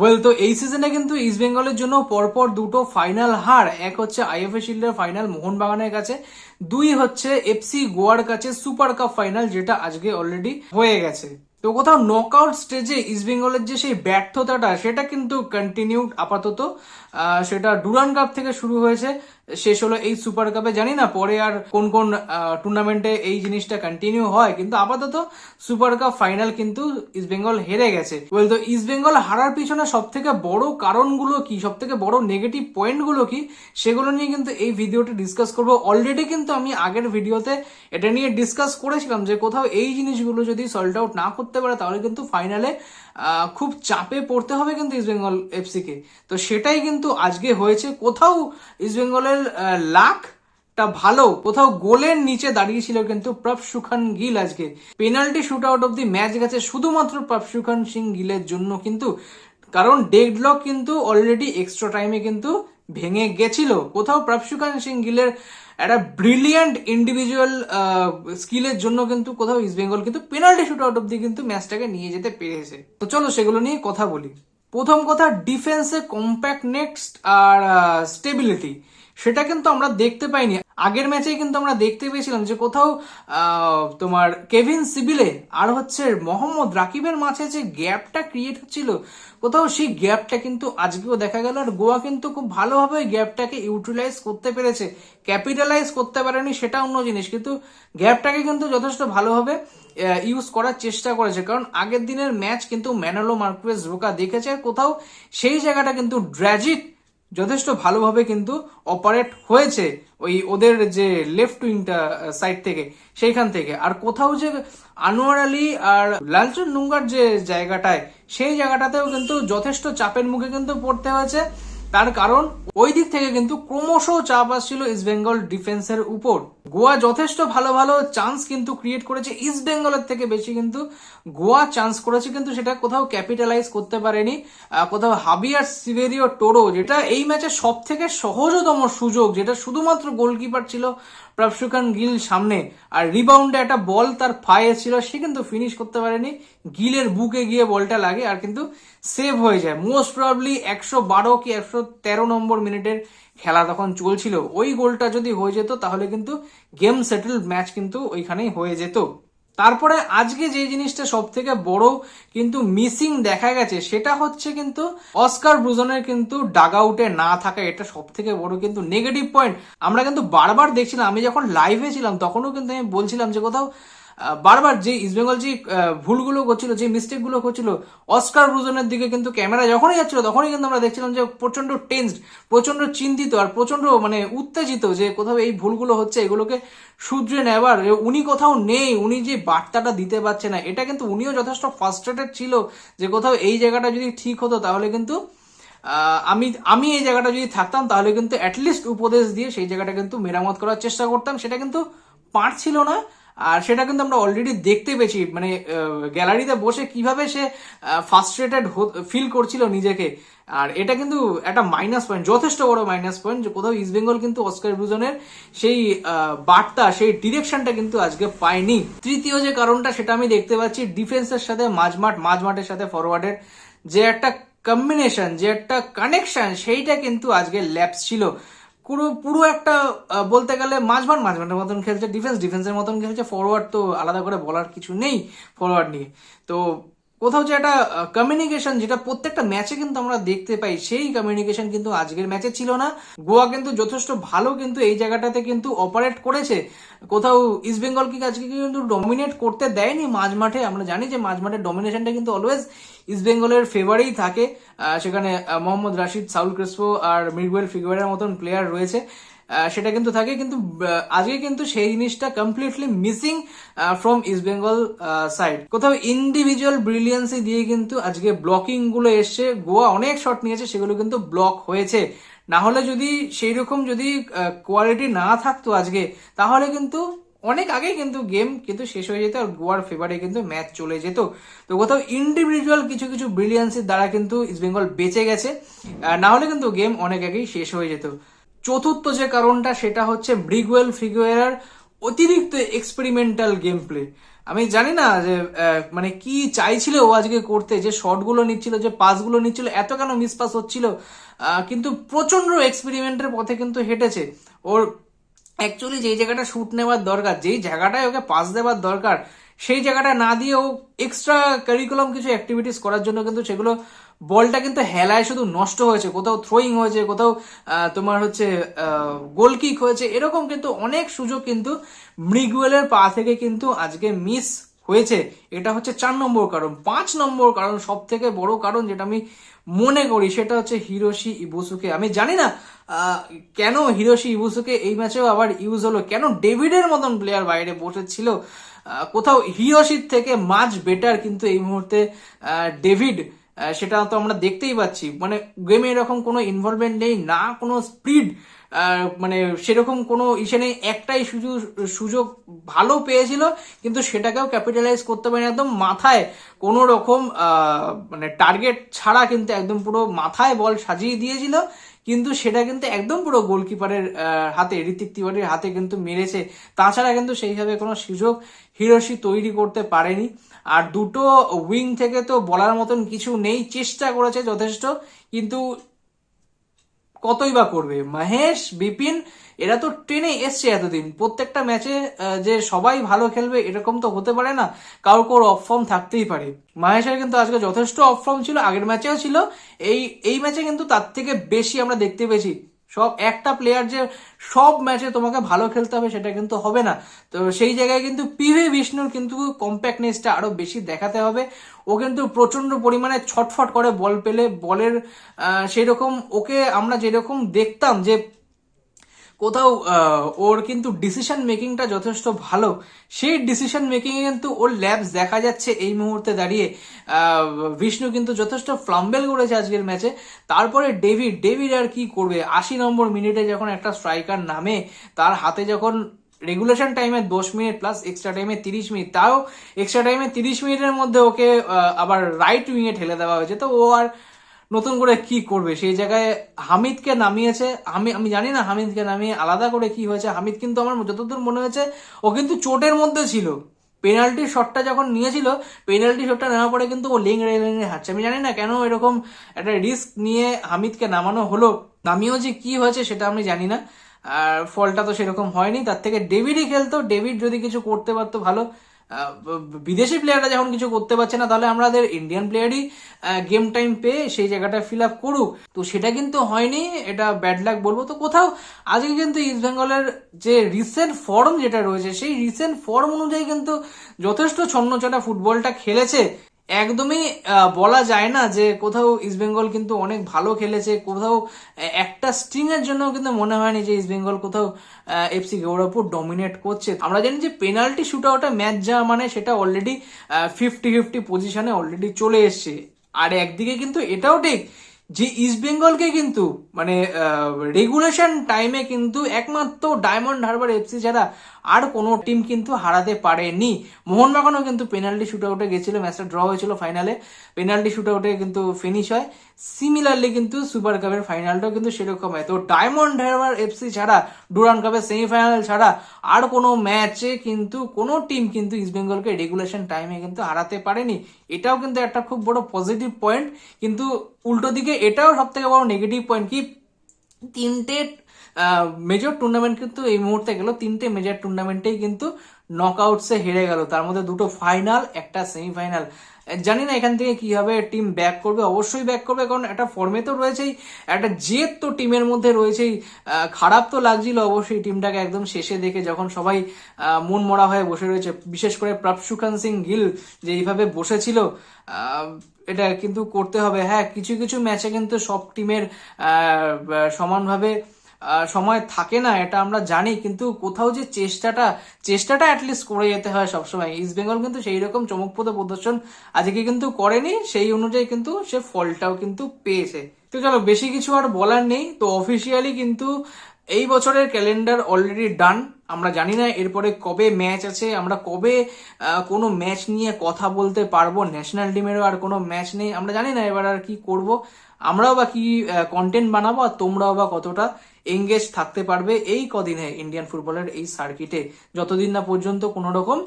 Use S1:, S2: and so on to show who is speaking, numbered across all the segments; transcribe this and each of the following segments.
S1: Well তো এই সিজনে কিন্তু ইস্ট বেঙ্গলের জন্য পরপর দুটো ফাইনাল হার, এক হচ্ছে আইএফএ শিল্ডের ফাইনাল মোহনবাগানের কাছে, দুই হচ্ছে এফসি গোয়ার কাছে সুপার কাপ ফাইনাল যেটা আজকে অলরেডি হয়ে গেছে। তো কোথাও নকআউট স্টেজে ইস্ট বেঙ্গলের যে সেই ব্যর্থতাটা, সেটা কিন্তু কন্টিনিউ আপাতত সেটা ডুরান কাপ থেকে শুরু হয়েছে। শেষ হলো এই সুপার কাপে। জানি না পরে আর কোন কোন টুর্নামেন্টে এই জিনিসটা কন্টিনিউ হয়, কিন্তু আপাতত সুপার কাপ ফাইনাল কিন্তু ইস্ট বেঙ্গল হেরে গেছে। ওয়েল তো ইস্ট বেঙ্গল হারার পিছনে সব থেকে বড় কারণগুলো কি? সব থেকে বড় নেগেটিভ পয়েন্টগুলো কি? সেগুলো নিয়ে কিন্তু এই ভিডিওতে ডিসকাস করব। অলরেডি কিন্তু আমি আগের ভিডিওতে এটা নিয়ে ডিসকাস করেছিলাম যে কোথাও এই জিনিসগুলো যদি সল্ট আউট না করতে পারে, তাহলে কিন্তু ফাইনালে খুব চাপে পড়তে হবে কিন্তু ইস্ট বেঙ্গল এফসিকে তো সেটাই কিন্তু আজকে হয়েছে কোথাও ইস্ট বেঙ্গলের লাক টা ভালো, কোথাও গোলের নিচে দাঁড়িয়েছিল কিন্তু প্রভ সুখান গিল আজকে। Penalty shoot out of the match গেছে শুধুমাত্র প্রভ সুখান সিং গিলের জন্য কিন্তু, কারণ ডেডলক কিন্তু অলরেডি এক্সট্রা টাইমে কিন্তু ভেঙে গেছিল। কোথাও প্রভ সুখান সিং গিলের একটা ব্রিলিয়ান্ট ইন্ডিভিজুয়াল স্কিলের জন্য কিন্তু কোথাও ইস্ট বেঙ্গল কিন্তু পেনাল্টি শুট আউট অব্দি কিন্তু ম্যাচটাকে নিয়ে যেতে পেরেছে। তো চলো সেগুলো নিয়ে কথা বলি। প্রথম কথা ডিফেন্সে কম্প্যাক্ট নেক্সট আর স্টেবিলিটি সেটা কিন্তু আমরা দেখতে পাইনি। আগের ম্যাচেই কিন্তু আমরা দেখতে পেয়েছিলাম যে কোথাও তোমার কেভিন সিবিলে আর হচ্ছে মোহাম্মদ রাকিবের মাঝে যে গ্যাপটা ক্রিয়েট হচ্ছিল, কোথাও সেই গ্যাপটা কিন্তু আজকেও দেখা গেল। আর গোয়া কিন্তু খুব ভালোভাবে গ্যাপটাকে ইউটিলাইজ করতে পেরেছে। ক্যাপিটালাইজ করতে পারেনি সেটা অন্য জিনিস, কিন্তু গ্যাপটাকে কিন্তু যথেষ্ট ভালোভাবে ইউজ করার চেষ্টা করেছে। কারণ আগের দিনের ম্যাচ কিন্তু ম্যানালো মার্কুয়েস রোকা দেখেছে আর কোথাও সেই জায়গাটা কিন্তু ড্র্যাজিক যথেষ্ট ভালোভাবে কিন্তু অপারেট হয়েছে ওই ওদের যে লেফট উইংটা সাইড থেকে, সেইখান থেকে। আর কোথাও যে আনোয়ার আলী আর লালচন নুঙ্গার যে জায়গাটায়, সেই জায়গাটাতেও কিন্তু যথেষ্ট চাপের মুখে কিন্তু পড়তে হয়েছে। তার কারণ, ওই দিক থেকে কিন্তু ক্রমশ চাপ আসছিল ইস্ট বেঙ্গল ডিফেন্সের উপর। গোয়া যথেষ্ট ভালো ভালো চান্স কিন্তু ক্রিয়েট করেছে ইস্ট বেঙ্গলের থেকে বেশি কিন্তু গোয়া চান্স করেছে, কিন্তু সেটা কোথাও ক্যাপিটালাইজ করতে পারেনি। কোথাও হাবিয়ার সিভেরিও টোরো, যেটা এই ম্যাচের সব থেকে সহজতম সুযোগ, যেটা শুধুমাত্র গোলকিপার ছিল প্রভসুখান গিল সামনে। আর রিবাউন্ডে একটা বল তার পায়ে ছিল, সে কিন্তু ফিনিশ করতে পারেনি। গিলের বুকে গিয়ে বলটা লাগে, আর কিন্তু সেভ হয়ে যায়। মোস্ট প্রবলি একশো বারো কি একশো তেরো নম্বর মিনিটের খেলা তখন চলছিল। ওই গোলটা যদি হয়ে যেত, তাহলে কিন্তু গেম সেটেল ম্যাচ কিন্তু ওইখানেই হয়ে যেত। তারপরে আজকে যে জিনিসটা সব থেকে বড় কিন্তু মিসিং দেখা গেছে, সেটা হচ্ছে কিন্তু অস্কার ব্রুজনের কিন্তু ডাগ আউটে না থাকা এটা সব থেকে বড় কিন্তু নেগেটিভ পয়েন্ট আমরা কিন্তু বারবার দেখছিলাম, আমি যখন লাইভে ছিলাম, তখনও কিন্তু আমি বলছিলাম যে কোথাও বারবার যে ইস্টবেঙ্গল যে ভুলগুলো করছিল, যে মিস্টেকগুলো করছিল অস্কার ব্রুজনের দিকে কিন্তু ক্যামেরা যখনই যাচ্ছিল, তখনই কিন্তু আমরা দেখছিলাম যে প্রচণ্ড টেন্সড প্রচণ্ড চিন্তিত আর প্রচণ্ড মানে উত্তেজিত যে কোথাও এই ভুলগুলো হচ্ছে, এগুলোকে শুধরে নেবার উনি কোথাও নেই, উনি যে বার্তাটা দিতে পারছে না, এটা কিন্তু উনিও যথেষ্ট ফার্স্ট্রেটেড ছিল যে কোথাও এই জায়গাটা যদি ঠিক হতো, তাহলে কিন্তু আমি আমি এই জায়গাটা যদি থাকতাম, তাহলে কিন্তু অ্যাটলিস্ট উপদেশ দিয়ে সেই জায়গাটা কিন্তু মেরামত করার চেষ্টা করতাম, সেটা কিন্তু পারছিল না। আর সেটা কিন্তু আমরা অলরেডি দেখতে পেয়েছি। মানে গ্যালারিতে বসে কীভাবে সে ফার্স্ট্রেটেড ফিল করছিল নিজেকে। আর এটা কিন্তু একটা মাইনাস পয়েন্ট যথেষ্ট বড় মাইনাস পয়েন্ট যে কোথাও ইস্ট বেঙ্গল কিন্তু অস্কার ব্রুজনের সেই বার্তা, সেই ডিরেকশনটা কিন্তু আজকে পায়নি। তৃতীয় যে কারণটা সেটা আমি দেখতে পাচ্ছি ডিফেন্সের সাথে মাঝমাঠ, মাঝমাঠের সাথে ফরওয়ার্ডের যে একটা কম্বিনেশন যে একটা কানেকশন সেইটা কিন্তু আজকে ল্যাপস ছিল। পুরো পুরো একটা বলতে গেলে মাঝবান মাঝবানের মতন খেলছে ডিফেন্স ডিফেন্সের মতন খেলছে ফরওয়ার্ড তো আলাদা করে বলার কিছু নেই ফরওয়ার্ড নিয়ে। তো কোথাও যে একটা কমিউনিকেশন যেটা প্রত্যেকটা ম্যাচে কিন্তু আমরা দেখতে পাই, সেই কমিউনিকেশন কিন্তু আজকের ম্যাচে ছিল না। গোয়া কিন্তু যথেষ্ট ভালো কিন্তু এই জায়গাটাতে কিন্তু অপারেট করেছে। কোথাও ইস্ট বেঙ্গল কি আজকে কিন্তু ডমিনেট করতে দেয়নি মাঝ মাঠে। আমরা জানি যে মাঝ মাঠের ডমিনেশনটা কিন্তু অলওয়েজ ইস্ট বেঙ্গলের ফেভারেই থাকে। সেখানে মোহাম্মদ রাশিদ, সাউল ক্রিসপো আর মিরগুয়েল ফিগুয়ারের মতন প্লেয়ার রয়েছে। সেটা কিন্তু থাকে, কিন্তু আজকে কিন্তু সেই জিনিসটা completely missing from East Bengal side কোথাও ইন্ডিভিজুয়াল ব্রিলিয়েন্সি দিয়ে কিন্তু আজকে ব্লকিংগুলো এসছে, গোয়া অনেক শট নিয়েছে, সেগুলো কিন্তু ব্লক হয়েছে। না হলে যদি সেই রকম যদি কোয়ালিটি না থাকতো আজকে, তাহলে কিন্তু অনেক আগে কিন্তু গেম কিন্তু শেষ হয়ে যেত আর গোয়ার ফেভারে কিন্তু ম্যাচ চলে যেত। তো কোথাও ইন্ডিভিজুয়াল কিছু কিছু ব্রিলিয়ান্সির দ্বারা কিন্তু ইস্ট বেঙ্গল বেঁচে গেছে না হলে কিন্তু গেম অনেক আগেই শেষ হয়ে যেত। চতুর্থ যে কারণটা, সেটা হচ্ছে ব্রিগুয়েল ফিগুয়েরার অতিরিক্ত এক্সপেরিমেন্টাল গেম প্লে আমি জানি না যে মানে কি চাইছিল ও আজকে করতে, যে শটগুলো নিচ্ছিল, যে পাসগুলো নিচ্ছিল, এত কেন মিস পাস হচ্ছিল কিন্তু প্রচণ্ড এক্সপেরিমেন্টের পথে কিন্তু হেঁটেছে। ওর অ্যাকচুয়ালি যেই জায়গাটা শ্যুট নেওয়ার দরকার, যেই জায়গাটায় ওকে পাস দেওয়ার দরকার, সেই জায়গাটা না দিয়ে ও এক্সট্রা কারিকুলাম কিছু অ্যাক্টিভিটিস করার জন্য কিন্তু সেগুলো বলটা কিন্তু হেলায় শুধু নষ্ট হয়েছে, কোথাও থ্রোয়িং হয়েছে, কোথাও তোমার হচ্ছে গোল কিক হয়েছে, এরকম কিন্তু অনেক সুযোগ কিন্তু মৃগুয়েলের পা থেকে কিন্তু আজকে মিস হয়েছে। এটা হচ্ছে চার নম্বর কারণ। পাঁচ নম্বর কারণ সব থেকে বড় কারণ যেটা আমি মনে করি, সেটা হচ্ছে হিরোশি ইবুসুকে। আমি জানি না কেন হিরোশি ইবুসুকে এই ম্যাচেও আবার ইউজ হলো, কেন ডেভিডের মতন প্লেয়ার বাইরে বসেছিল কোথাও হিরোশির থেকে মাছ বেটার কিন্তু এই মুহূর্তে ডেভিড সেটা তো আমরা দেখতেই পাচ্ছি। মানে গেমে এরকম কোনো ইনভলভমেন্ট নেই, না কোনো স্পিড মানে সেরকম কোনো ইসে নেই। একটাই সুযোগ সুযোগ ভালো পেয়েছিল, কিন্তু সেটাকেও ক্যাপিটালাইজ করতে পারেনি একদম মাথায়। কোনো রকম মানে টার্গেট ছাড়া কিন্তু একদম পুরো মাথায় বল সাজিয়ে দিয়েছিল। কিন্তু সেটা কিন্তু একদম পুরো গোলকিপারের হাতে ঋতিক তিওয়ারির হাতে কিন্তু মেরেছে। তাছাড়া কিন্তু সেইভাবে কোনো সুযোগ হিরোশি তৈরি করতে পারেনি। আর দুটো উইং থেকে তো বলার মতন কিছু নেই, চেষ্টা করেছে যথেষ্ট। কিন্তু কতই বা করবে? মহেশ, বিপিন, এরা তো ট্রেনে এসছে এতদিন। প্রত্যেকটা ম্যাচে যে সবাই ভালো খেলবে, এরকম তো হতে পারে না। কারোর কারোর অফ ফর্ম থাকতেই পারে। মহেশের কিন্তু আজকে যথেষ্ট অফ ফর্ম ছিল, আগের ম্যাচেও ছিল। এই এই ম্যাচে কিন্তু তার থেকে বেশি আমরা দেখতে পেয়েছি। সব, একটা প্লেয়ার যে সব ম্যাচে তোমাকে ভালো খেলতে হবে, সেটা কিন্তু হবে না। তো সেই জায়গায় কিন্তু পিভি বিষ্ণুর কিন্তু কম্প্যাক্টনেসটা আরও বেশি দেখাতে হবে। ও কিন্তু প্রচণ্ড পরিমাণে ছটফট করে বল পেলে, বলের সেই রকম ওকে আমরা যেরকম দেখতাম যে কোথাও ওর কিন্তু ডিসিশন মেকিংটা যথেষ্ট ভালো। সেই ডিসিশন মেকিংয়ে কিন্তু ওর ল্যাবস দেখা যাচ্ছে এই মুহূর্তে দাঁড়িয়ে। বিষ্ণু কিন্তু যথেষ্ট ফ্লাম্বেল করেছে আজকের ম্যাচে তারপরে ডেভিড ডেভিড আর কি করবে? আশি নম্বর মিনিটে যখন একটা স্ট্রাইকার নামে, তার হাতে যখন রেগুলেশন টাইমে দশ মিনিট প্লাস এক্সট্রা টাইমে তিরিশ মিনিট তাও এক্সট্রা টাইমে তিরিশ মিনিটের মধ্যে ওকে আবার রাইট উইংয়ে ঠেলে দেওয়া হয়েছে। তো ও আর নতুন করে কি করবে? সেই জায়গায় হামিদকে নামিয়েছে। আমি আমি জানি না হামিদকে নামিয়ে আলাদা করে কি হয়েছে। হামিদ কিন্তু আমার যতদূর মনে হয়েছে, ও কিন্তু চোটের মধ্যে ছিল। পেনাল্টি শটটা যখন নিয়েছিল পেনাল্টি শটটা নেওয়ার পরে কিন্তু ও লেং রেলিংয়ে হাঁটছে। আমি জানি না কেন এরকম একটা রিস্ক নিয়ে হামিদকে নামানো হলো। নামিয়েও যে কি হয়েছে সেটা আমি জানি না। আর ফলটা তো সেরকম হয়নি। তার থেকে ডেভিডই খেলতো। ডেভিড যদি কিছু করতে পারতো ভালো। বিদেশি প্লেয়াররা যখন কিছু করতে পারছে না, তাহলে আমাদের ইন্ডিয়ান প্লেয়ারই গেম টাইম পেয়ে সেই জায়গাটা ফিল আপ করুক। তো সেটা কিন্তু হয়নি। এটা ব্যাড লাক বলব। তো কোথাও আজকে কিন্তু ইস্ট বেঙ্গলের যে রিসেন্ট ফর্ম যেটা রয়েছে, সেই রিসেন্ট ফর্ম অনুযায়ী কিন্তু যথেষ্ট ছন্নছাটা ফুটবলটা খেলেছে। একদমই বলা যায় না যে কোথাও ইস্টবেঙ্গল কিন্তু অনেক ভালো খেলেছে, কোথাও একটা স্ট্রিং এর জন্য কিন্তু মনে হয়নি যে ইস্টবেঙ্গল কোথাও এফসি গৌরবপুর ডমিনেট করছে। আমরা জানি যে পেনাল্টি শুট আউটে ম্যাচ যাওয়া মানে সেটা অলরেডি ফিফটি ফিফটি পজিশনে অলরেডি চলে এসছে। আর একদিকে কিন্তু এটাও ঠিক যে ইস্ট বেঙ্গলকে কিন্তু মানে রেগুলেশন টাইমে কিন্তু একমাত্র ডায়মন্ড হারবার এফসি ছাড়া আর কোনো টিম কিন্তু হারাতে পারেনি। মোহনবাগানও কিন্তু পেনাল্টি শুট আউটে গেছিল ম্যাচটা ড্র হয়েছিল ফাইনালে পেনাল্টি শুট আউটে কিন্তু ফিনিশ হয়। সিমিলারলি কিন্তু সুপার কাপের ফাইনালটাও কিন্তু সেরকম হয়। তো ডায়মন্ড হারবার এফসি ছাড়া ডুরান কাপের সেমিফাইনাল ছাড়া আর কোনো ম্যাচে কিন্তু কোনো টিম কিন্তু ইস্ট বেঙ্গলকে রেগুলেশন টাইমে কিন্তু হারাতে পারেনি। এটাও কিন্তু একটা খুব বড় পজিটিভ পয়েন্ট কিন্তু উল্টো দিকে এটাও সব থেকে বড় নেগেটিভ পয়েন্ট কি? তিনটে মেজর টুর্নামেন্ট কিন্তু এই মুহূর্তে গেল। তিনটে মেজর টুর্নামেন্টেই কিন্তু নক আউটসে হেরে গেল। তার মধ্যে দুটো ফাইনাল একটা সেমিফাইনাল জানি না এখান থেকে কীভাবে টিম ব্যাক করবে, অবশ্যই ব্যাক করবে, কারণ একটা ফর্মে তো রয়েছেই, একটা জেদ তো টিমের মধ্যে রয়েছেই। খারাপ তো লাগছিল অবশ্যই টিমটাকে একদম শেষে দেখে যখন সবাই মন মরা হয়ে বসে রয়েছে, বিশেষ করে প্রভসুখান সিং গিল যে এইভাবে বসেছিল এটা কিন্তু করতে হবে। হ্যাঁ কিছু কিছু ম্যাচে কিন্তু সব টিমের সমানভাবে সময় থাকে না, এটা আমরা জানি, কিন্তু কোথাও যে চেষ্টাটা চেষ্টাটা অ্যাটলিস্ট করে যেতে হয় সবসময়। ইস্ট বেঙ্গল কিন্তু সেই রকম চমকপ্রদ প্রদর্শন আজকে কিন্তু করেনি, সেই অনুযায়ী কিন্তু সে ফলটাও কিন্তু পেয়েছে। তো চলো, বেশি কিছু আর বলার নেই, তো অফিসিয়ালি কিন্তু এই বছরের ক্যালেন্ডার অলরেডি ডান আমরা জানি না এরপরে কবে ম্যাচ আছে, আমরা কবে কোনো ম্যাচ নিয়ে কথা বলতে পারব ন্যাশনাল টিমেরও আর কোনো ম্যাচ নেই, আমরা জানি না এবার আর কি করব, আমরাও বা কি কন্টেন্ট বানাবো, আর তোমরাও বা কতটা এঙ্গেজ থাকতে পারবে এই কদিনে ইন্ডিয়ান ফুটবলের এই সার্কিটে যতদিন না পর্যন্ত কোনো রকম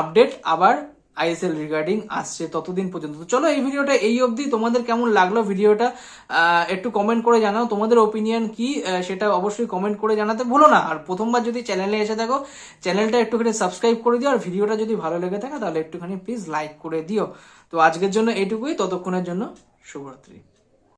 S1: আপডেট আবার আইএসএল রিগার্ডিং আসছে, ততদিন পর্যন্ত। চলো এই ভিডিওটা এই অবধি। তোমাদের কেমন লাগল ভিডিওটা একটু কমেন্ট করে জানাও। তোমাদের ওপিনিয়ন কি? সেটা অবশ্যই কমেন্ট করে জানাতে ভুলো না। আর প্রথমবার যদি চ্যানেলে এসে থাকো চ্যানেলটা একটুখানি সাবস্ক্রাইব করে দিও। আর ভিডিওটা যদি ভালো লেগে থাকে, তাহলে একটুখানি প্লিজ লাইক করে দিও। তো আজকের জন্য এইটুকুই ততক্ষণের জন্য শুভরাত্রি।